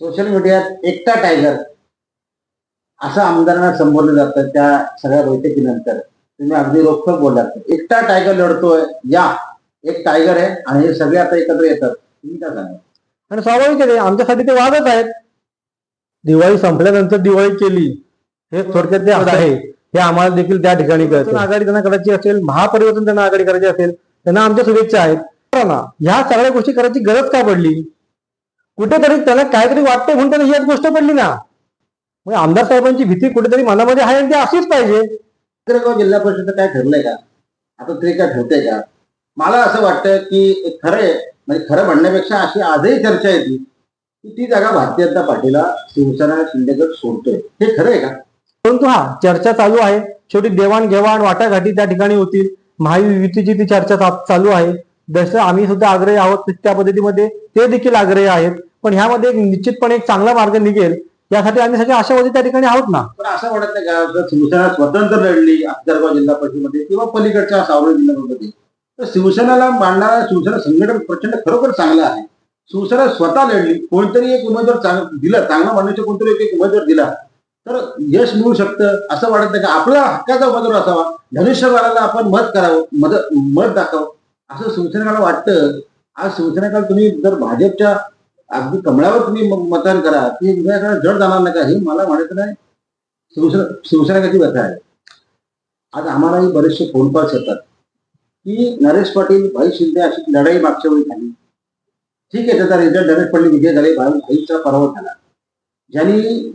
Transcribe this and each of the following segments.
Social मीडियात एकटा tiger असं आमदारांना संबोधलं जातं त्या सगळ्या बैठकीनंतर. तुम्ही अगदी रोखोक बोललात. एकटा टायगर लढतोय. या एक टायगर आहे आणि हे सगळे आता एकत्र येतात. तुम्ही काय सांगा आणि स्वाभाविक आहे आमच्यासाठी ते वादच आहेत. दिवाळी संपल्यानंतर दिवाळी केली हे थोडक्यात ते आहे. हे आम्हाला देखील त्या ठिकाणी आघाडी त्यांना करायची असेल महापरिवर्तन त्यांना आघाडी करायची असेल त्यांना आमच्या शुभेच्छा आहेत. ह्या सगळ्या गोष्टी करायची गरज का पडली? कुठेतरी त्याला काहीतरी वाटते म्हणून त्याला ही गोष्ट पडली ना. मग आमदार साहेबांची भीती कुठेतरी मनामध्ये आहे आणि ती असलीच पाहिजे. जिल्हा परिषद काय ठरलंय का? आता तरी काय ठरतंय का? मला असं वाटतं की खरं म्हणजे खरं म्हणण्यापेक्षा अशी आजही चर्चा येते की ती जागा भारतीय जनता पार्टीला शिवसेना शिंदेगड सोडतोय. हे खरं आहे का? परंतु हा चर्चा चालू आहे. शेवटी देवाणघेवाण वाटाघाटी त्या ठिकाणी होतील. महायुतीची ती चर्चा चालू आहे. जसं आम्ही सुद्धा आग्रही आहोत त्या पद्धतीमध्ये ते देखील आग्रही आहेत. पण ह्यामध्ये एक निश्चितपणे एक चांगला मार्ग निघेल. यासाठी आम्ही सगळे आशावादी त्या ठिकाणी आहोत ना. पण असं वाटत नाही का जर शिवसेना स्वतंत्र लढली अफजलगाव जिल्हा परिषदेमध्ये किंवा पलीकडच्या सावळे जिल्ह्यामध्ये तर शिवसेनेला मांडणारा शिवसेना संघटन प्रचंड खरोखर चांगला आहे. शिवसेना स्वतः लढली कोणतरी एक उमेदवार दिला चांगला मानण्याचा कोणतरी एक- उमेदवार दिला तर यश मिळू शकतं. असं वाटत नाही का आपला हक्काचा उमेदवार असावा. धनुष्यबाणाला आपण मत करावं मत मत दाखव असं शिवसेनेला वाटतं. आज शिवसेनेला तुम्ही जर भाजपच्या अगदी कमळावर तुम्ही मतदान करा. ते विधायकाला जड जाणार नाही का? हे मला म्हणायचं नाही. शिवसेना शिवसेनेची व्यथा आहे. आज आम्हालाही बरेचसे फोन कॉल्स येतात. की नरेश पाटील भाई शिंदे अशी लढाई मागच्या वेळी झाली. ठीक आहे त्याचा रिझल्ट नरेश पाटील विजय झाले. भाई भाईचा पराभव झाला. ज्यांनी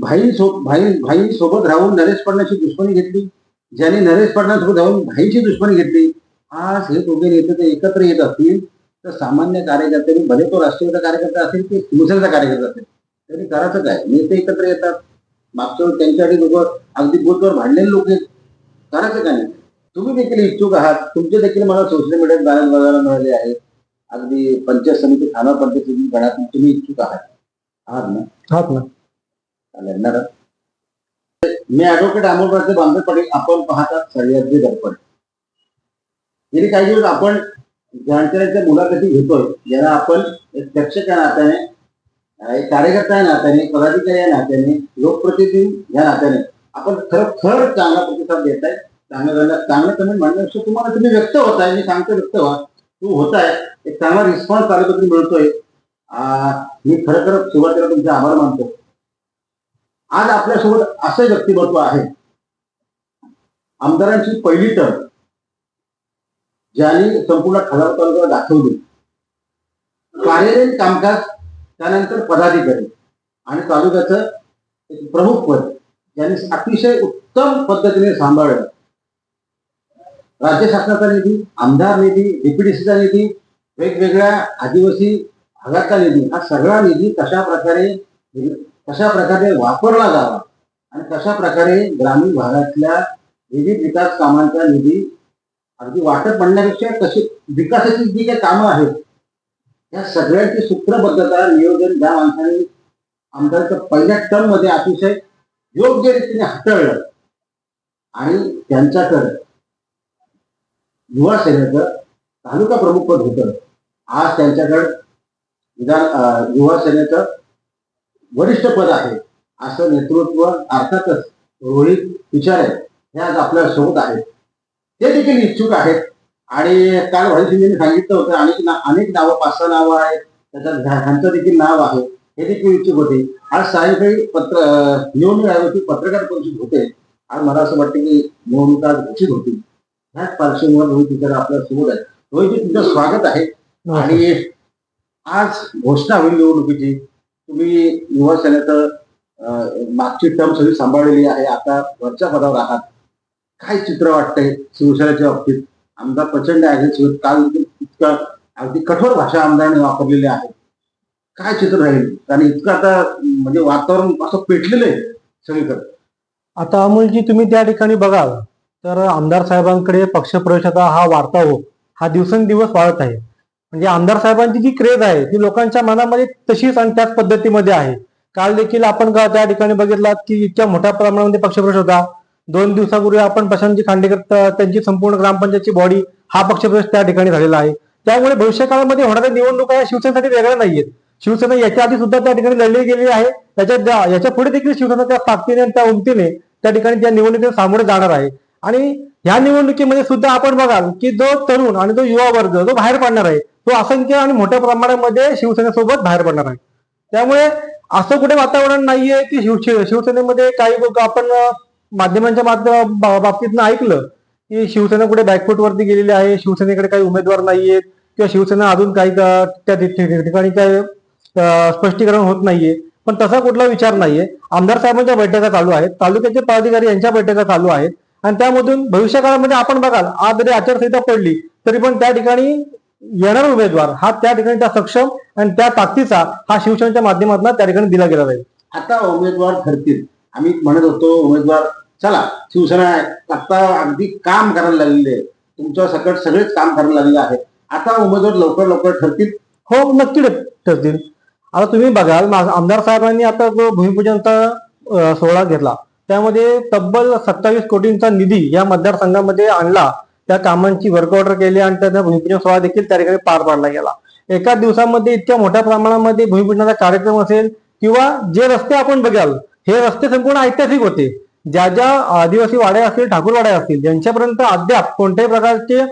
भाई सो भाई भाई सोबत राहून नरेश पाटणाची दुश्मनी घेतली. ज्यांनी नरेश पाटणासोबत राहून भाईची दुश्मनी घेतली. आज हे दोघे नेते ते एकत्र येत असतील. तर सामान्य कार्यकर्त्यांनी भले तो राष्ट्रवादीचा कार्यकर्ता असेल की शिवसेनेचा कार्यकर्ता असेल त्यांनी करायचं काय नेते एकत्र येतात. मागच्या वेळी त्यांच्यासाठी लोक अगदी बूथवर भांडलेले लोक आहेत. करायचं काय नाही तुम्ही देखील इच्छुक आहात. तुमचे देखील मला सोशल मीडियात बॅनर बघायला मिळाले आहेत अगदी पंचायत समिती खाना पंचायत समिती गणात तुम्ही इच्छुक आहात. आहात ना? आहात ना. लढणार? मी ऍडव्होकेट अमोलराजे बांधव पाटील आपण पाहतात सह्याद्री दर्पण. गेली काही दिवस आपण जाणकारांच्या मुलाखती घेतोय. ज्यांना आपण एक प्रेक्षक या नात्याने एक कार्यकर्ता या नात्याने पदाधिकारी या नात्याने लोकप्रतिनिधी या नात्याने आपण खरोखर चांगला प्रतिसाद देत आहे चांगलं चांगलं कमेंट म्हणण्यास तुम्हाला तुम्ही व्यक्त होत आहे मी सांगतो व्यक्त व्हा. तू होत आहे एक चांगला रिस्पॉन्स तालुक्यातून मिळतोय. मी खरं खरं सुरुवातीला तुमचे आभार मानतो. आज आपल्यासोबत असं व्यक्तिमत्व आहे. आमदारांची पहिली तर ज्यांनी संपूर्ण खलाव तालुका दाखवली. कार्यालयीन कामकाज त्यानंतर पदाधिकारी आणि तालुक्याचं एक प्रमुख पद ज्यांनी अतिशय उत्तम पद्धतीने सांभाळलं. राज्य शासनाचा निधी आमदार निधी डीपीडीसीचा निधी वेगवेगळ्या आदिवासी भागाचा निधी हा सगळा निधी कशा प्रकारे कशा प्रकारे वापरला जावा आणि कशा प्रकारे ग्रामीण भागातल्या विविध विकास कामांचा निधी अगदी वाटप म्हणण्यापेक्षा कशी विकासाची जी काही कामं आहेत या सगळ्यांची सूत्रबद्धता नियोजन ज्या माणसाने आमदारच्या पहिल्या टर्ममध्ये अतिशय योग्य रीतीने हाताळलं आणि त्यांच्याकडे युवा सेनेचं तालुका प्रमुख पद होतं. आज त्यांच्याकडे विधान युवा सेनेचं वरिष्ठ पद आहे असं नेतृत्व अर्थातच रोहित विचारे हे आज आपल्यासोबत आहेत. ते देखील इच्छुक आहेत. आणि काल शिंदेने सांगितलं होतं अनेक ना अनेक नावं पाच सहा नावं आहेत. त्याच्यात ह्या- ह्यांचं देखील नाव आहे. हे देखील इच्छुक होते. आज सायंकाळी पत्र निवडणूक आयोगाची पत्रकार परिषद होते. आज मला असं वाटतं की निवडणूक आज घोषित होती. ह्याच पार्श्वभूमीवर रोहित विचार आपल्यासोबत आहे रोहित तुमचं स्वागत आहे. आणि आज घोषणा होईल निवडणुकीची. तुम्ही युवा सेनेचं मागची टर्म सगळी सांभाळलेली आहे. आता वरच्या पदावर आहात. काय चित्र वाटतंय शिवसेनेच्या बाबतीत? आमदार प्रचंड अग्रेसिव्ह काल इतका अगदी कठोर भाषा आमदारांनी वापरलेली आहे. काय चित्र राहील? आणि इतकं आता म्हणजे वातावरण असं पेटलेलं आहे सगळीकडे. आता अमोलजी तुम्ही त्या ठिकाणी बघाल तर आमदार साहेबांकडे पक्षप्रवेशाचा हा वार्ता हो हा दिवसेंदिवस वाढत आहे. म्हणजे आमदार साहेबांची जी क्रेज आहे ती लोकांच्या मनामध्ये तशीच आणि त्याच पद्धतीमध्ये आहे. काल देखील आपण का त्या ठिकाणी बघितलात की इतक्या मोठ्या प्रमाणामध्ये पक्षप्रवेश होता. दोन दिवसापूर्वी आपण प्रशांतजी खांडेकर त्यांची संपूर्ण ग्रामपंचायतची बॉडी हा पक्षप्रवेश त्या ठिकाणी झालेला आहे. त्यामुळे भविष्यकाळामध्ये होणाऱ्या निवडणुका या शिवसेनेसाठी वेगळ्या नाहीयेत. शिवसेना याच्या आधी सुद्धा त्या ठिकाणी लढली गेली आहे. त्याच्या याच्यापुढे देखील शिवसेना त्या ताकदीने आणि त्या उमतीने त्या ठिकाणी त्या निवडणुकीला सामोरे जाणार आहे. आणि ह्या निवडणुकीमध्ये सुद्धा आपण बघाल की जो तरुण आणि जो युवा वर्ग जो बाहेर पडणार आहे तो असंख्य आणि मोठ्या प्रमाणामध्ये शिवसेनेसोबत बाहेर पडणार आहे. त्यामुळे असं कुठे वातावरण नाहीये की शिवसेनेमध्ये काही लोक आपण माध्यमांच्या माध्यम बाबतीत ऐकलं की शिवसेना कुठे बॅकफूट वरती गेलेली आहे शिवसेनेकडे काही उमेदवार नाहीयेत किंवा शिवसेना अजून काही त्या ठिकाणी काय स्पष्टीकरण होत नाहीये. पण तसा कुठला विचार नाहीये. आमदार साहेबांच्या बैठका चालू आहेत तालुक्याचे पदाधिकारी यांच्या बैठका चालू आहेत आणि त्यामधून भविष्य काळामध्ये आपण बघाल आज जरी आचारसंहिता पडली तरी पण त्या ठिकाणी येणारा उमेदवार हा त्या ठिकाणी त्या सक्षम आणि त्या ताकदीचा हा शिवसेनेच्या माध्यमातून त्या ठिकाणी दिला गेला जाईल. आता उमेदवार ठरतील. आम्ही म्हणत होतो उमेदवार चला शिवसेना आता अगदी काम करायला लागलेले आहे. तुमच्या सकट सगळेच काम करायला लागलेले आहे आता उमेदवार लवकर लवकर ठरतील? हो नक्की ठरतील. आता तुम्ही बघाल आमदार साहेबांनी आता जो भूमिपूजनचा सोहळा घेतला त्यामध्ये तब्बल सत्तावीस कोटींचा निधी या मतदारसंघामध्ये आणला. त्या कामांची वर्क ऑर्डर केली आणि त्याचा भूमिपूजन सोहळा देखील त्या ठिकाणी पार पाडला गेला. एका दिवसामध्ये इतक्या मोठ्या प्रमाणामध्ये भूमिपूजनाचा कार्यक्रम असेल किंवा जे रस्ते आपण बघाल हे रस्ते संपूर्ण ऐतिहासिक होते. ज्या ज्या आदिवासी वाड्या असतील ठाकूर वाड्या असतील ज्यांच्यापर्यंत अद्याप कोणत्याही प्रकारचे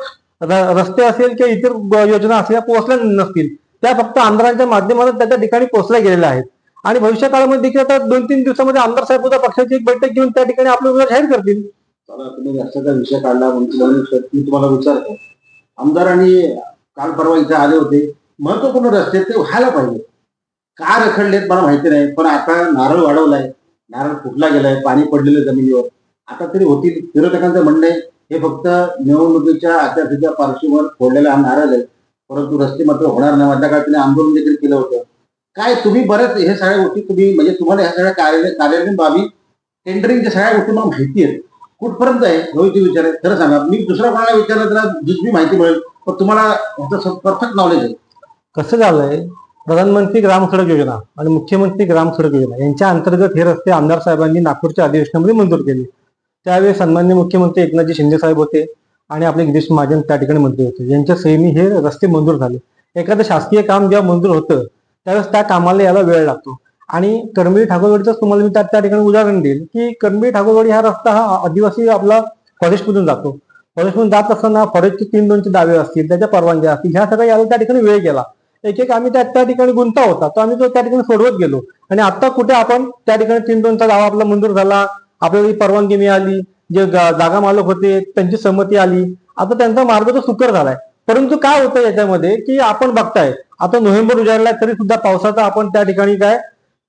रस्ते असेल किंवा इतर योजना असल्या पोहोचल्या नसतील त्या फक्त आमदारांच्या माध्यमातून त्या ठिकाणी पोहोचल्या गेलेल्या आहेत. आणि भविष्य काळामध्ये देखील आता दोन तीन दिवसामध्ये आमदार साहेब सुद्धा पक्षाची एक बैठक घेऊन त्या ठिकाणी आपले उमेदवार जाहीर करतील. तुम्ही रस्त्याचा विषय काढला म्हणून तुम्हाला मी तुम्हाला विचारतो. आमदारांनी काल परवा इथे आले होते. महत्त्वपूर्ण रस्ते ते व्हायला पाहिजे का रखडलेत मला माहिती नाही पण आता नारळ वाढवलाय. नारळ फुटला गेलाय पाणी पडलेलं जमिनीवर. आता तरी होतील. विरोधकांचं म्हणणं आहे हे फक्त निवडणुकीच्या आचारसंहिता पार्श्वभूमीवर फोडलेला हा नारळ आहे. परंतु रस्ते मात्र होणार नाही. मधल्या काळात त्यांनी आंदोलन देखील केलं होतं. काय तुम्ही बरेच हे सगळ्या गोष्टी तुम्ही म्हणजे तुम्हाला ह्या सगळ्या कार्य कार्यालयीन बाबी टेंडरिंगच्या सगळ्या गोष्टी मला माहिती आहेत. कुठपर्यंत आहे? रोहित विचार आहे खरं सांगा. मी दुसऱ्या कोणाला विचारलं त्याला दुसरी माहिती मिळेल. पण तुम्हाला ह्याचं परफेक्ट नॉलेज आहे. कसं झालंय? प्रधानमंत्री ग्राम सडक योजना आणि मुख्यमंत्री ग्राम सडक योजना यांच्या अंतर्गत हे रस्ते आमदार साहेबांनी नागपूरच्या अधिवेशनामध्ये मंजूर केले. त्यावेळी सन्मान्य मुख्यमंत्री एकनाथजी शिंदे साहेब होते आणि आपले गिरीश महाजन त्या ठिकाणी मंत्री होते. यांच्या सैमी हे रस्ते मंजूर झाले. एखादं शासकीय काम जेव्हा मंजूर होतं त्यावेळेस त्या कामाला यायला वेळ लागतो. आणि कर्मवीर ठाकूरवाडीच तुम्हाला मी त्या त्या ठिकाणी उदाहरण देईल की कर्मवीर ठाकूरवाडी हा रस्ता हा आदिवासी आपला फॉरेस्टमधून जातो. फॉरेस्टमधून जात असताना फॉरेस्टचे तीन दोनचे दावे असतील त्याच्या परवानग्या असतील ह्या सगळ्या यायला त्या ठिकाणी वेळ गेला. एक एक आम्ही त्या त्या ठिकाणी गुंता होता. तो आम्ही तो त्या ठिकाणी सोडवत गेलो. आणि आता कुठे आपण त्या ठिकाणी तीन दोनचा गाव आपला मंजूर झाला. आपल्याला परवानगी मिळाली. जे जागा मालक होते त्यांची संमती आली. आता त्यांचा मार्ग तो सुकर झालाय. परंतु काय होतं याच्यामध्ये की आपण बघताय आता नोव्हेंबर उजाडला तरी सुद्धा पावसाचा आपण त्या ठिकाणी काय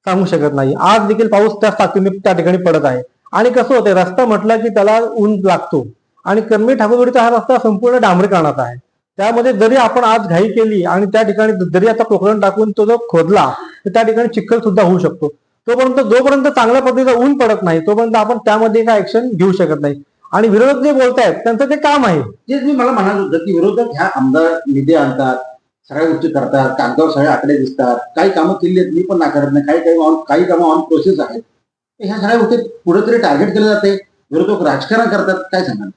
सांगू शकत नाही. आज देखील पाऊस त्या ताकदीने त्या ठिकाणी पडत आहे. आणि कसं होतंय रस्ता म्हटला की त्याला ऊन लागतो. आणि कर्मी ठाकूरगडीचा हा रस्ता संपूर्ण डांबरीकरणाचा आहे. त्यामध्ये जरी आपण आज घाई केली आणि त्या ठिकाणी जरी आता पोखरण टाकून तो जो खोदला तर त्या ठिकाणी चिखल सुद्धा होऊ शकतो. तोपर्यंत जोपर्यंत चांगल्या पद्धतीचा ऊन पडत नाही तोपर्यंत आपण त्यामध्ये काय ऍक्शन घेऊ शकत नाही. आणि विरोधक जे बोलतायत त्यांचं ते काम आहे. तेच मी मला म्हणाल होतं की विरोधक ह्या आमदार निधी आणतात सगळ्या गोष्टी करतात कागदावर सगळे आकडे दिसतात काही कामं केली आहेत मी पण नाकारत नाही काही काही on- काही कामं ऑन प्रोसेस आहेत. ह्या सगळ्या गोष्टी कुठेतरी टार्गेट केलं जाते. विरोधक राजकारण करतात काय सांगाल?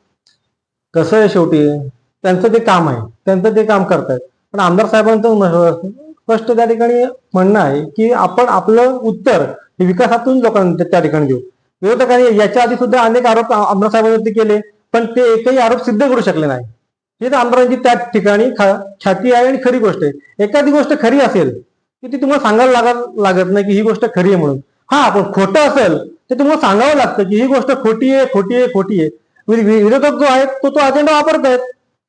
कसं आहे शेवटी? त्यांचं ते काम आहे. त्यांचं ते काम करतायत. पण आमदार साहेबांचं स्पष्ट त्या ठिकाणी म्हणणं आहे की आपण आपलं उत्तर हे विकासातून लोकांना त्या- ठिकाणी देऊ. विरोधकांनी याच्या आधी सुद्धा अनेक आरोप आमदार साहेबांवरती केले पण ते एकही आरोप सिद्ध करू शकले नाही. हे तर आमदारांची त्या ठिकाणी छाती ख्याती आहे आणि खरी गोष्ट आहे. एखादी गोष्ट खरी असेल की ती तुम्हाला सांगायला लागत लागत नाही की ही गोष्ट खरी आहे म्हणून. हा पण खोटं असेल ते तुम्हाला सांगावं लागतं की ही गोष्ट खोटी आहे खोटी आहे खोटी आहे. विरोधक जो आहे तो तो अजेंडा वापरत आहेत.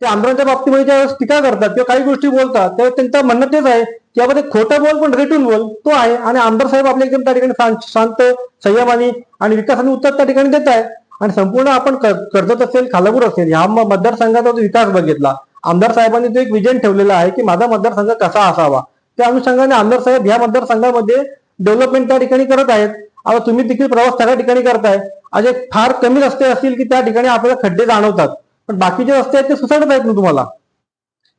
ते आमदारांच्या बाबतीमध्ये ज्यावेळेस टीका करतात किंवा काही गोष्टी बोलतात त्यावेळेस त्यांचं म्हणणं तेच आहे की आपण ते खोटं बोल पण रेटून बोल तो आहे. आणि आमदार साहेब आपल्या एकदम त्या ठिकाणी शांत शांत संयमानी आणि विकासाने उत्तर त्या ठिकाणी देत आहे. आणि संपूर्ण आपण कर्जत असेल खालापूर असेल ह्या मतदारसंघाचा जो विकास बघितला आमदार साहेबांनी तो एक विजन ठेवलेला आहे की माझा मतदारसंघ कसा असावा. त्या अनुषंगाने आमदार साहेब ह्या मतदारसंघामध्ये डेव्हलपमेंट त्या ठिकाणी करत आहेत. आता तुम्ही देखील प्रवास सगळ्या ठिकाणी करताय. असे फार कमी रस्ते असतील की त्या ठिकाणी आपल्याला खड्डे जाणवतात. पण बाकीचे रस्ते आहेत ते सुसाटत आहेत ना तुम्हाला?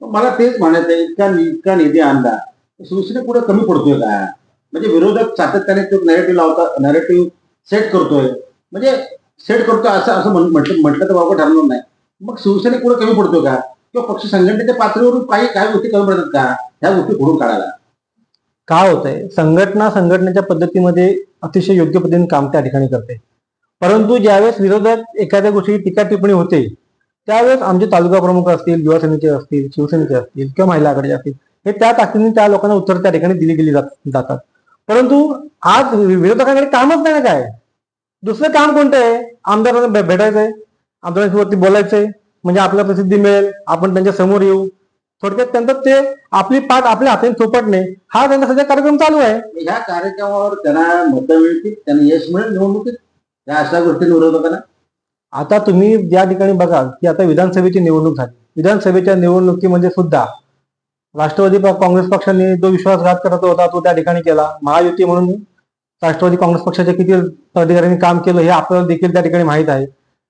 मला तेच म्हणायचं आहे इतका नि- इतका निधी आणला. शिवसेने पुढे कमी पडतोय का? म्हणजे विरोधक सातत्याने तो नॅरेटिव्ह लावतात नॅरेटिव्ह सेट करतोय. म्हणजे सेट करतोय असं असं म्हण- म्हटलं म्हटलं तर बाबा ठरणार नाही. मग शिवसेने पुढे कमी पडतोय का? किंवा पक्ष संघटनेच्या पातळीवरून काही काय गोष्टी कमी पडतात का? ह्या गोष्टी फोडून काढायला. काय होतंय? संघटना संघटनेच्या पद्धतीमध्ये अतिशय योग्य पद्धतीने काम त्या ठिकाणी करते. परंतु ज्यावेळेस विरोधात एखाद्या गोष्टी टीका टिप्पणी होते त्यावेळेस आमचे तालुका प्रमुख असतील युवा सेनेचे असतील शिवसेनेचे असतील किंवा महिला आघाडीचे असतील हे त्या ताकदीने त्या लोकांना उत्तर त्या ठिकाणी दिली गेली जातात. परंतु आज विरोधकांकडे कामच नाही ना काय? दुसरं काम कोणतं आहे? आमदारांना भेटायचंय. आमदारांवरती बोलायचंय. म्हणजे आपल्याला प्रसिद्धी मिळेल. आपण त्यांच्यासमोर येऊ. थोडक्यात त्यांचं ते आपली पाठ आपल्या हाताने थोपटणे हा त्यांचा सध्या कार्यक्रम चालू आहे. ह्या कार्यक्रमावर त्यांना मतं मिळतील त्यांना यश मिळेल निवडणुकीत या अशा गोष्टी विरोधकांना आता तुम्ही ज्या ठिकाणी बघाल की आता विधानसभेची निवडणूक झाली. विधानसभेच्या निवडणुकीमध्ये म्हणजे सुद्धा राष्ट्रवादी काँग्रेस पक्षाने जो विश्वासघात करत होता तो त्या ठिकाणी केला. महायुती म्हणून राष्ट्रवादी काँग्रेस पक्षाच्या किती अधिकाऱ्यांनी काम केलं हे आपल्याला देखील त्या ठिकाणी माहीत आहे.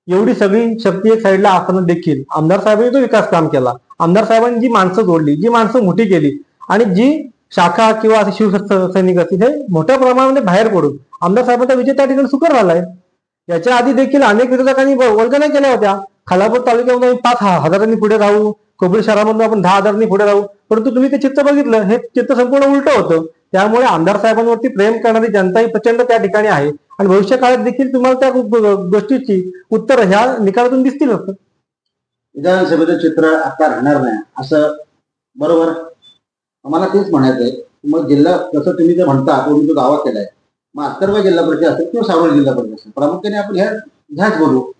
एवढी सगळी शक्ती एक साईडला असताना देखील आमदार साहेबांनी तो विकास काम केला. आमदार साहेबांनी जी माणसं जोडली जी माणसं मोठी केली आणि जी शाखा किंवा असे शिवसैनिक असतील हे मोठ्या प्रमाणामध्ये बाहेर पडून आमदार साहेबांचा विजय त्या ठिकाणी सुकर झालाय याच्या आधी देखील अनेक विरोधकांनी वल्गना केल्या होत्या. खालापूर तालुक्यामध्ये आम्ही पाच हजारांनी पुढे राहू कोपरी शहरामधून आपण दहा हजारांनी पुढे राहू. परंतु तुम्ही ते चित्र बघितलं हे चित्र संपूर्ण उलट होतं. त्यामुळे आमदार साहेबांवरती प्रेम करणारी जनता ही प्रचंड त्या ठिकाणी आहे. आणि भविष्य काळात देखील तुम्हाला त्या गोष्टीची उत्तर ह्या निकालातून दिसतीलच विधानसभेचं चित्र आता राहणार नाही. असं बरोबर? मला तेच म्हणायचंय. मग जिल्हा जसं तुम्ही जे म्हणता तुम्ही जो दावा केलाय. मग अत्तरवा जिल्हा परिषद असेल किंवा सावळ जिल्हा परिषद असेल प्रामुख्याने आपण ह्या ह्याच बोलू.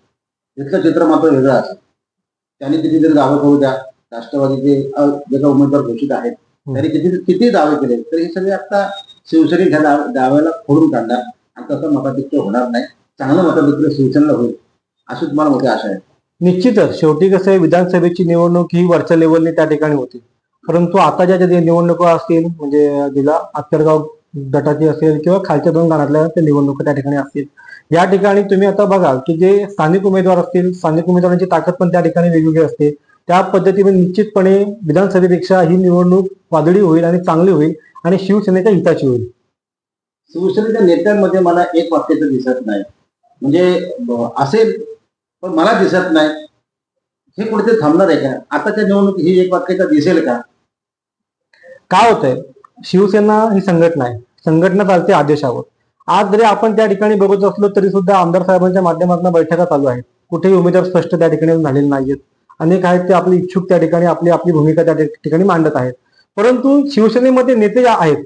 इथलं चित्र मात्र वेगळं असेल. त्यांनी कितीतरी दावे करू द्या. राष्ट्रवादीचे जे काही उमेदवार घोषित आहेत त्यांनी किती किती दावे केले? तर हे सगळे आता शिवसेने ह्या दाव- दाव्याला फोडून काढणार. आणि तसं मताधिक्य होणार नाही. चांगलं मताधिक्य शिवसेनेला होईल अशी तुम्हाला मोठी आशा आहे. निश्चितच. शेवटी कसं आहे विधानसभेची निवडणूक ही वरच्या लेवलने त्या ठिकाणी होती. परंतु आता ज्या ज्या निवडणुका असतील म्हणजे जिल्हा आत्तरगाव गटाची असेल किंवा खालच्या दोन गाण्यातल्या त्या निवडणुका त्या ठिकाणी असतील. या ठिकाणी तुम्ही आता बघाल की जे स्थानिक उमेदवार असतील स्थानिक उमेदवारांची ताकद पण त्या ठिकाणी वेगवेगळी असते. त्या पद्धतीने निश्चितपणे विधानसभेपेक्षा ही निवडणूक वादळी होईल आणि चांगली होईल आणि शिवसेनेच्या हिताची होईल. शिवसेनेच्या नेत्यांमध्ये मला एक वाक्याचं दिसत नाही. म्हणजे असेल पण मला दिसत नाही. हे कुठेतरी थांबणार आहे का? आताच्या निवडणूक ही एक वाक्याचा दिसेल का? काय होतंय? शिवसेना ही संघटना आहे. संघटना चालते आदेशावर. आज जरी आपण त्या ठिकाणी बघत असलो तरी सुद्धा आमदार साहेबांच्या माध्यमातून बैठका चालू आहेत. कुठेही उमेदवार स्पष्ट त्या ठिकाणी झालेले नाहीयेत. अनेक आहेत ते आपले इच्छुक त्या ठिकाणी आपली आपली भूमिका त्या ठिकाणी मांडत आहेत. परंतु शिवसेनेमध्ये नेते आहेत.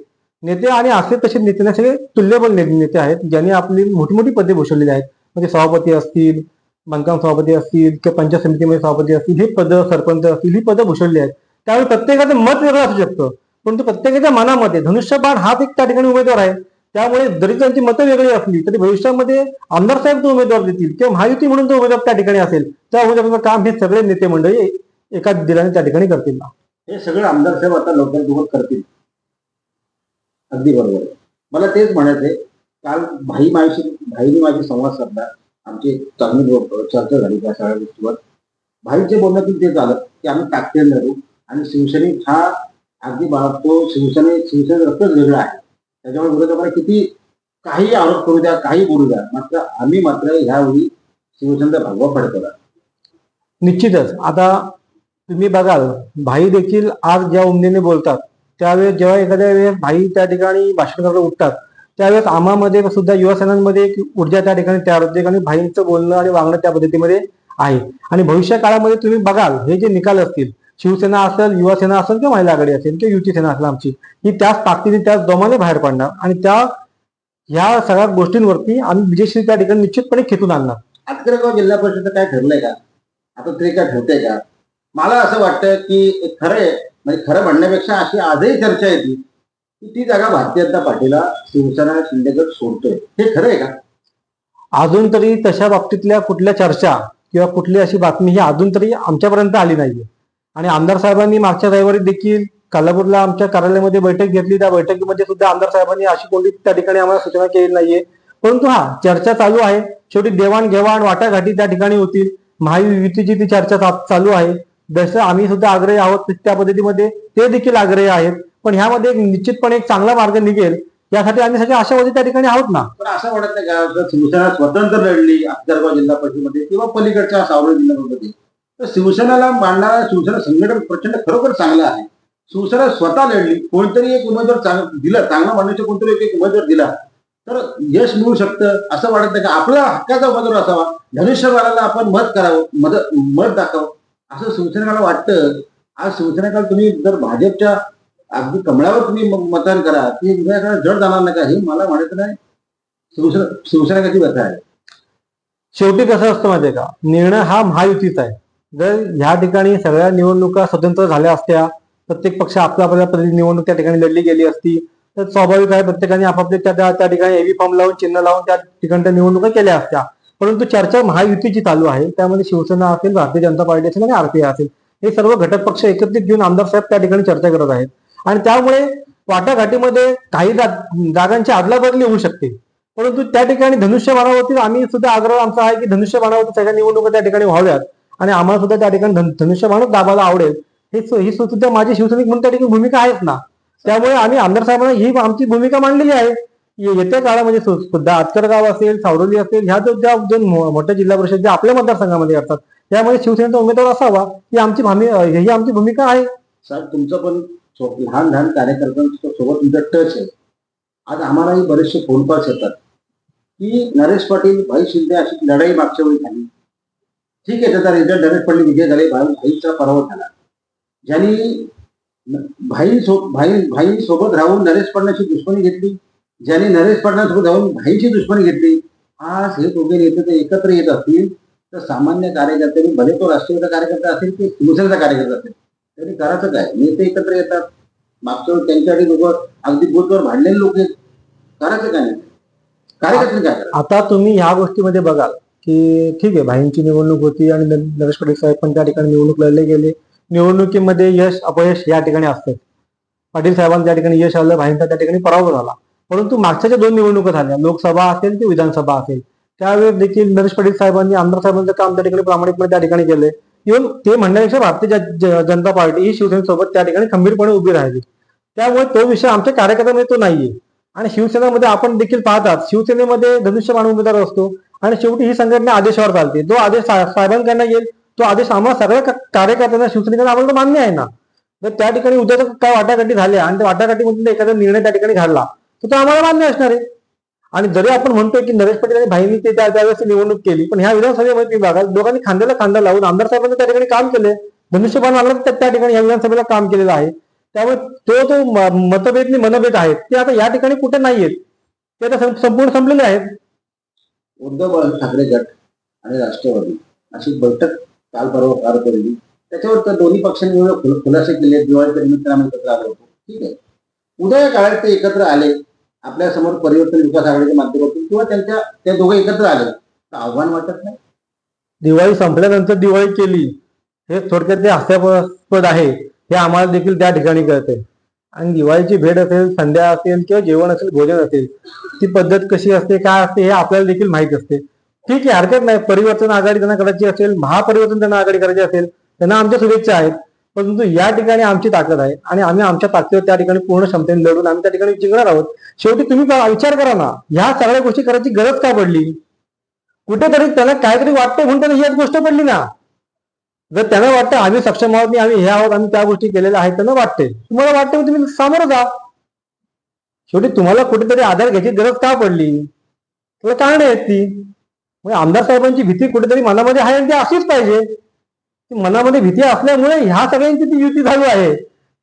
नेते आणि असे तसे नेते नसे तुल्यबल नेते आहेत ज्यांनी आपली मोठी मोठी पदे भूषवलेली आहेत. म्हणजे सभापती असतील बांधकाम सभापती असतील किंवा पंचायत समितीमध्ये सभापती असतील ही पदं सरपंच असतील ही पदं भूषवली आहेत. त्यावेळी प्रत्येकाचं मत वेगळं असू शकतं. परंतु प्रत्येकाच्या मनामध्ये धनुष्यबाण हाच एक त्या ठिकाणी उमेदवार आहे. त्यामुळे जरी त्यांची मतं वेगळी असली तरी भविष्यामध्ये आमदार साहेब जो उमेदवार देतील किंवा महायुती म्हणून जो उमेदवार त्या ठिकाणी असेल त्या उमेदवाराचं काम हे सगळे नेते मंडळी एका दिलाने त्या ठिकाणी करतील. हे सगळं आमदार साहेब आता लवकर दुबत करतील. अगदी बरोबर. मला तेच म्हणायचंय काल भाई माझी भाईने माझी संवाद साधला. आमची चांगली चर्चा झाली त्या सगळ्या गोष्टीवर. भाईच्या बोलण्यातून ते झालं की आम्ही ताकदीने लढू आणि शिवसेने हा अगदी बाळगतो शिवसेने शिवसेने रक्तच वेगळं आहे. त्याच्यामुळे विरोधकांना किती काही आरोप करू द्या काही बोलू द्या. मात्र आम्ही मात्र ह्यावेळी शिवसेनेचा भगवा फडकवला निश्चितच. आता तुम्ही बघाल भाई देखील आज ज्या उमदेने बोलतात त्यावेळेस जेव्हा एखाद्या वेळेस भाई त्या ठिकाणी भाषण करायला उठतात त्यावेळेस आम्हामध्ये सुद्धा युवासेनांमध्ये एक ऊर्जा त्या ठिकाणी तयार होते आणि भाईंचं बोलणं आणि वागणं त्या पद्धतीमध्ये आहे. आणि भविष्य काळामध्ये तुम्ही बघाल हे जे निकाल असतील शिवसेना असेल युवासेना असेल किंवा महिला आघाडी असेल किंवा युती सेना असेल आमची ही त्याच ताकदीने त्याच दोमाने बाहेर पडणार. आणि त्या ह्या सगळ्या गोष्टींवरती आम्ही विजयश्री त्या ठिकाणी निश्चितपणे खेचून आणणार. आजकरगाव जिल्हा परिषद काय ठरलंय का? आता तरी काय ठरतंय का? मला असं वाटतं की खरं म्हणजे खरं म्हणण्यापेक्षा अशी आजही चर्चा येते की ती जागा भारतीय जनता पार्टीला शिवसेना शिंदेगड सोडतोय. हे खरं आहे का? अजून तरी तशा बाबतीतल्या कुठल्या चर्चा किंवा कुठली अशी बातमी ही अजून तरी आमच्यापर्यंत आली नाहीये. आणि आमदार साहेबांनी मागच्या रविवारी देखील कालापूरला आमच्या कार्यालयामध्ये बैठक घेतली. त्या बैठकीमध्ये सुद्धा आमदार साहेबांनी अशी कोणती त्या ठिकाणी आम्हाला सूचना केली नाहीये. परंतु हा चर्चा चालू आहे. शेवटी देवाणघेवाण वाटाघाटी त्या ठिकाणी होतील. महायुतीची ती चर्चा चालू आहे. जसं आम्ही सुद्धा आग्रही आहोत त्या पद्धतीमध्ये ते देखील आग्रही आहेत. पण ह्यामध्ये एक निश्चितपणे एक चांगला मार्ग निघेल यासाठी आम्ही सगळे आशावादी त्या ठिकाणी आहोत ना? पण असं वाटत नाही का स्वतंत्र लढली जिल्हा परिषदेमध्ये किंवा पलीकडच्या सावळी जिल्हा तर शिवसेनेला मांडणारा शिवसेना संघटन प्रचंड खरोखर चांगलं आहे. शिवसेना स्वतः लढली कोणतरी एक उमेदवार चांग दिला चांगला मांडण्याचा कोणतरी एक- उमेदवार दिला. तर यश मिळू शकतं असं वाटत नाही का? आपला हक्काचा उमेदवार असावा धनुष्यबाणाला आपण मत करावं मदत मत दाखवं असं शिवसेनेला वाटतं. आज शिवसेनेला तुम्ही जर भाजपच्या अगदी कमळावर तुम्ही मतदान करा ती विधायकाला जड जाणार नाही का? हे मला म्हणत नाही. शिवसेना शिवसेना व्यथा आहे? शेवटी कसं असतं माहितीये का? निर्णय हा महायुतीचा आहे. जर ह्या ठिकाणी सगळ्या निवडणुका स्वतंत्र झाल्या असत्या प्रत्येक पक्ष आपल्या आपल्या पद्धतीने निवडणूक त्या ठिकाणी लढली गेली असती तर स्वाभाविक आहे प्रत्येकाने आपापले त्या त्या- ठिकाणी एव्ही फॉर्म लावून चिन्ह लावून त्या ठिकाणी त्या निवडणुका केल्या असत्या. परंतु चर्चा महायुतीची चालू आहे त्यामध्ये शिवसेना असेल भारतीय जनता पार्टी असेल आणि आरपीआय असेल. हे सर्व घटक पक्ष एकत्रित घेऊन आमदार साहेब त्या ठिकाणी चर्चा करत आहेत. आणि त्यामुळे वाटाघाटीमध्ये काही जागांची अदलाबदली होऊ शकते. परंतु त्या ठिकाणी धनुष्यबाणावरती आम्ही सुद्धा आग्रह आमचा आहे की धनुष्यबाणावरती सगळ्या निवडणुका त्या ठिकाणी व्हाव्यात. आणि आम्हाला सुद्धा त्या ठिकाणी धन- धनुष्यबाणच दाबायला आवडेल. हे ही सुद्धा माझी शिवसैनिक म्हणून त्या ठिकाणी भूमिका आहेच ना. त्यामुळे आम्ही आमदार साहेबांना ही आमची भूमिका मांडलेली आहे. येत्या काळामध्ये सुद्धा आतकरगाव असेल सावरोली असेल ह्या जो ज्या दोन मोठ्या जिल्हा परिषद ज्या आपल्या मतदारसंघामध्ये असतात त्यामुळे शिवसेनेचा उमेदवार असावा ही आमची भामी- ही आमची भूमिका आहे. साहेब तुमचं पण लहान लहान कार्यकर्त्यांच्या सोबत तुमचा टच आहे. आज आम्हालाही बरेचसे फोन कॉल्स येतात. की नरेश पाटील भाई शिंदे अशी लढाई मागच्या वेळी झाली. ठीक आहे त्याचा रिझल्ट नरेश पडले विजय झाले भाऊ भाईचा पराभव झाला. ज्यांनी भाई सो भाई भाई सोबत राहून नरेश पडण्याची दुश्मनी घेतली ज्यांनी नरेश पडण्यासोबत राहून भाईची दुश्मनी घेतली आज हे दोघे नेते ते एकत्र येत असतील. तर सामान्य कार्यकर्त्यांनी भले तो राष्ट्रवादीचा कार्यकर्ता असेल की शिवसेनेचा कार्यकर्ता असेल त्यांनी करायचं काय नेते एकत्र येतात. मागच्या वेळी त्यांच्यासाठी लोक अगदी बोटवर भांडलेले लोक आहेत. करायचं काय नाही कार्यकर्ते काय आता तुम्ही ह्या गोष्टीमध्ये बघाल. की ठीक आहे भाईंची निवडणूक होती आणि नरेश पाटील साहेब पण त्या ठिकाणी निवडणूक लढले गेले. निवडणुकीमध्ये यश अपयश या ठिकाणी असते. पाटील साहेबांना त्या ठिकाणी यश आलं भाईंचा त्या ठिकाणी पराभव झाला. परंतु मागच्या ज्या दोन निवडणुका झाल्या लोकसभा असेल की विधानसभा असेल त्यावेळेस देखील नरेश पाटील साहेबांनी आमदार साहेबांचं काम त्या ठिकाणी प्रामाणिकपणे त्या ठिकाणी केले इव्हन ते म्हणण्यापेक्षा भारतीय जनता पार्टी ही शिवसेनेसोबत त्या ठिकाणी खंबीरपणे उभी राहिली. त्यामुळे तो विषय आमच्या कार्यकर्त्यामध्ये तो नाहीये. आणि शिवसेनेमध्ये आपण देखील पाहतात शिवसेनेमध्ये धनुष्यबाण उमेदवार असतो. आणि शेवटी ही संघटना आदेशावर चालते. जो आदेश साहेबांकडनं येईल तो आदेश आम्हाला सगळ्या कार्यकर्त्यांना शिवसेनेकडे आम्हाला मान्य आहे ना. जर त्या ठिकाणी उद्या जर काय वाटाघाटी झाल्या आणि त्या वाटाघाटीमधून एखादा निर्णय त्या ठिकाणी घडला तर तो आम्हाला मान्य असणार आहे. आणि जरी आपण म्हणतोय की नरेश पाटील आणि भाईंनी ते त्यावेळेस निवडणूक केली पण ह्या विधानसभेमध्ये विभागात दोघांनी खांद्याला खांदा लावून आमदार साहेबांनी त्या ठिकाणी काम केले धनुष्यबाण आला त्या त्या ठिकाणी या विधानसभेला काम केलेलं आहे. त्यामुळे तो जो मतभेद आणि मनभेद आहेत. ते आता या ठिकाणी कुठे नाहीयेत. ते आता संपूर्ण संपलेले आहेत. उद्धव बाळासाहेब ठाकरे गट आणि राष्ट्रवादी अशी बैठक काल परवा पार पडली. त्याच्यावर त्या दोन्ही पक्षांनी एवढे खुलासे केले. दिवाळीच्या निमित्तानं आम्ही एकत्र आलो होतो. ठीक आहे. उद्या या काळात ते एकत्र आले आपल्यासमोर परिवर्तन विकास आघाडीच्या माध्यमातून किंवा त्यांच्या ते दोघे एकत्र आले तर आव्हान वाटत नाही? दिवाळी संपल्यानंतर दिवाळी केली हे थोडक्यात ते हास्यास्पद आहे. हे आम्हाला देखील त्या ठिकाणी कळते. आणि दिवाळीची भेट असेल संध्या असेल किंवा जेवण असेल भोजन असेल ती पद्धत कशी असते काय असते हे आपल्याला देखील माहीत असते. ठीक आहे हरकत नाही. परिवर्तन आघाडी त्यांना करायची असेल महापरिवर्तन त्यांना आघाडी करायची असेल त्यांना आमच्या शुभेच्छा आहेत. परंतु या ठिकाणी आमची ताकद आहे आणि आम्ही आमच्या ताकदीवर त्या ठिकाणी पूर्ण क्षमतेने लढून आम्ही त्या ठिकाणी जिंकणार आहोत. शेवटी तुम्ही विचार करा ना ह्या सगळ्या गोष्टी करायची गरज का पडली? कुठेतरी त्याला काहीतरी वाटतं म्हणून त्याला हीच गोष्ट पडली ना. जर त्यांना वाटतं आम्ही सक्षम आहोत नाही आम्ही हे आहोत आम्ही त्या गोष्टी केलेल्या आहेत त्यांना वाटते तुम्हाला वाटतं तुम्ही सामोरं जा. शेवटी तुम्हाला कुठेतरी आधार घ्यायची गरज का पडली? तुला कारण आहेत ती. म्हणजे आमदार साहेबांची भीती कुठेतरी मनामध्ये आहे आणि ती अशीच पाहिजे. मनामध्ये भीती असल्यामुळे ह्या सगळ्यांची ती युती झाली आहे.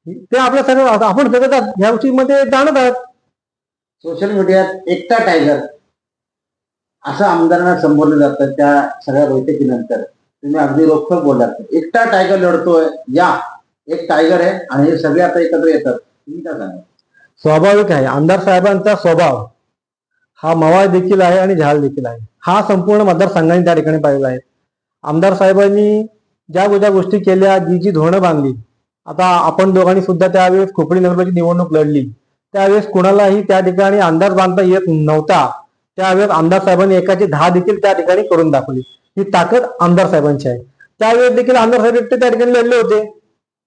ते आपल्या सगळं आपण सगळं ह्या गोष्टीमध्ये जाणत आहात. सोशल मीडियात एकटा टायगर असं आमदारांना संबोधलं जातं त्या सगळ्या बैठकीनंतर. तुम्ही अगदी रोखोक बोललात. एकटा टायगर लढतोय. या. एक टायगर आहे आणि हे सगळे आता एकत्र येतात. तुम्ही काय सांगा स्वाभाविक आहे. आमदार साहेबांचा स्वभाव हा मवाळ देखील आहे आणि झाल देखील आहे. हा संपूर्ण मतदारसंघाने त्या ठिकाणी पाहिला आहे. आमदार साहेबांनी ज्या ज्या गोष्टी केल्या जी जी धोरणं बांधली आता आपण दोघांनी सुद्धा त्यावेळेस खोपडी नगरची निवडणूक लढली. त्यावेळेस कुणालाही त्या ठिकाणी अंदाज बांधता येत नव्हता. त्यावेळेस आमदार साहेबांनी एकाची दहा देखील त्या ठिकाणी करून दाखवली. ही ताकद आमदार साहेबांची आहे. त्यावेळेस देखील आमदार साहेब एकटे त्या ठिकाणी लढले होते.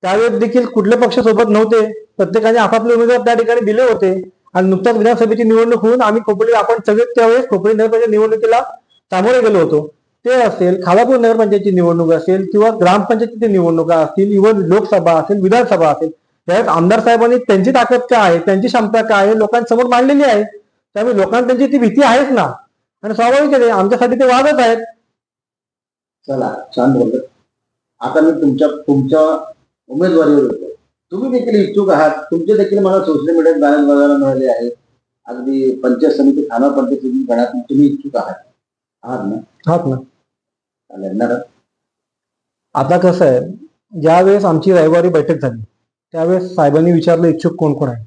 त्यावेळेस देखील कुठले पक्ष सोबत नव्हते. प्रत्येकाने आपापले उमेदवार त्या ठिकाणी दिले होते. आणि नुकताच विधानसभेची निवडणूक होऊन आम्ही खोपडी आपण सगळे त्यावेळेस खोपडी नगरपंचायत निवडणुकीला सामोरे गेलो होतो. ते असेल खालापूर नगरपंचायतची निवडणूक असेल किंवा ग्रामपंचायतीची निवडणुका असतील इव्हन लोकसभा असेल विधानसभा असेल त्यावेळेस आमदार साहेबांनी त्यांची ताकद काय आहे त्यांची क्षमता काय आहे लोकांसमोर मांडलेली आहे. त्यामुळे लोकांना त्यांची ती भीती आहेच ना. आणि स्वाभाविक आहे आमच्यासाठी ते वागत आहेत. चला छान बोलत आता मी तुमच्या तुमच्या उमेदवारीवर येतो. तुम्ही देखील इच्छुक आहात. तुमचे देखील मला सोशल मीडियात बॅनर बघायला मिळाले आहेत. अगदी पंचायत समिती खाना पंचायत समिती गणात तुम्ही इच्छुक आहात. आहात ना? हात ना. ना आता कसं आहे ज्यावेळेस आमची रविवारी बैठक झाली त्यावेळेस साहेबांनी विचारलं इच्छुक कोण कोण आहे.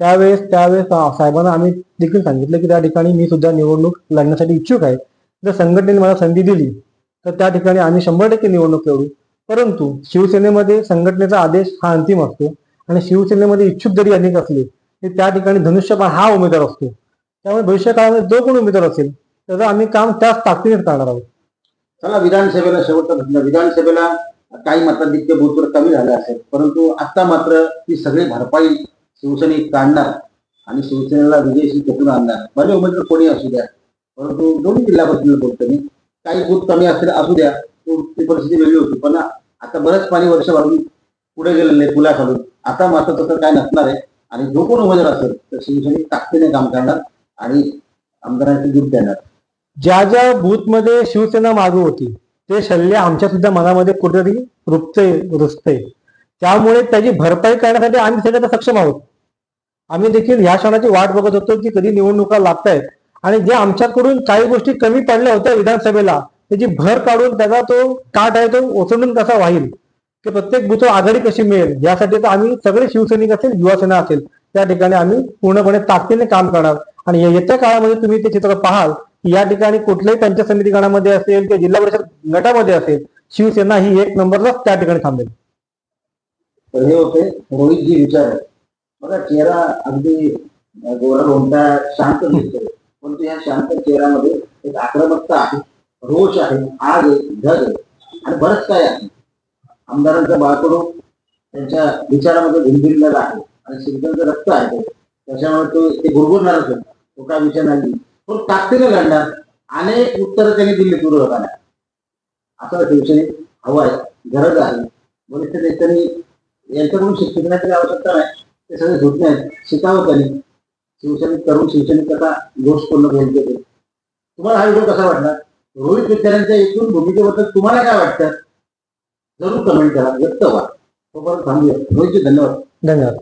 त्यावेळेस त्यावेळेस साहेबांना आम्ही देखील सांगितलं की त्या ठिकाणी मी सुद्धा निवडणूक लढण्यासाठी इच्छुक आहे. जर संघटनेने मला संधी दिली तर त्या ठिकाणी आम्ही शंभर टक्के निवडणूक लढू. परंतु शिवसेनेमध्ये संघटनेचा आदेश हा अंतिम असतो आणि शिवसेनेमध्ये इच्छुक जरी अनेक असले तरी त्या ठिकाणी धनुष्यबाण हा उमेदवार असतो. त्यामुळे भविष्य काळामध्ये जो कोण उमेदवार असेल त्याचं आम्ही काम त्याच ताकदीने करणार आहोत. चला विधानसभेला शेवटचा प्रश्न. विधानसभेला काही मताधिक्य भूतवर कमी झालं असेल परंतु आता मात्र ती सगळी भरपाई शिवसेने काढणार आणि शिवसेनेला विजयशी कुठून आणणार. भले उमेदवार कोणी असू द्या परंतु दोन्ही जिल्हा परिषदेला बोलतो मी. काही भूत कमी असेल असू द्या. तो- ती परिस्थिती वेगळी होती. पण आता बरंच पाणी वर्षभरून पुढे गेलेलं आहे पुलाखालून. आता मात्र तसं काय नसणार आहे. आणि जो कोण उमेदवार असेल तर शिवसेने ताकदीने काम करणार आणि आमदारांची दूध देणार. ज्या ज्या बूथमध्ये शिवसेना मागे होती ते शल्य आमच्या सुद्धा मनामध्ये कुठेतरी रुपते रुजते त्यामुळे त्याची भरपाई करण्यासाठी आम्ही सगळ्यांना सक्षम आहोत. आम्ही देखील ह्या क्षणाची वाट बघत होतो की कधी निवडणुका लागतायत. आणि जे आमच्याकडून काही गोष्टी कमी पडल्या होत्या विधानसभेला त्याची भर काढून त्याचा तो काट आहे तो ओसंडून कसा वाहील. की प्रत्येक बुथवर आघाडी कशी मिळेल? यासाठी तर आम्ही सगळे शिवसैनिक असेल युवासेना असेल त्या ठिकाणी आम्ही पूर्णपणे ताकदीने काम करणार. आणि येत्या काळामध्ये तुम्ही ते चित्र पाहाल या ठिकाणी कुठल्याही पंचायत समिती गणामध्ये असेल किंवा जिल्हा परिषद गटामध्ये असेल शिवसेना ही एक नंबरलाच त्या ठिकाणी थांबेल. तर हे होते रोहितजी विचार. बघा चेहरा अगदी गोरा शांत दिसतो परंतु या शांत चेहऱ्यामध्ये एक आक्रमकता आहे रोष आहे आग आहे धग आहे. आणि बरंच काय आहे. आमदारांचा बाळकडून त्यांच्या विचारामध्ये भिनभिनलेला आहे. आणि शिवसेनेचं रक्त आहे ते. त्याच्यामुळे तो ते गुरगुरणारच आहे तो काय विचार नाही. पण ताकदीने लढणार अनेक उत्तरं त्यांनी दिली विरोधकांना असं शिवसेनेत हवं आहे गरज आहे. वरिष्ठ नेत्यांनी यांच्याकडून शिक्षणाची आवश्यकता नाही. ते सगळे झुटणे आहेत. शिकावं त्यांनी. शिवसैनिक तरुण शिवसैनिक दोष पूर्ण होईल ते तुम्हाला हा व्हिडिओ कसा वाटला? रोहित विचारांच्या एकूण भूमिकेबद्दल तुम्हाला काय वाटतं? जरूर कमेंट करा. व्यक्त व्हा. तोपर्यंत थांबूया. रोहितजी धन्यवाद. धन्यवाद.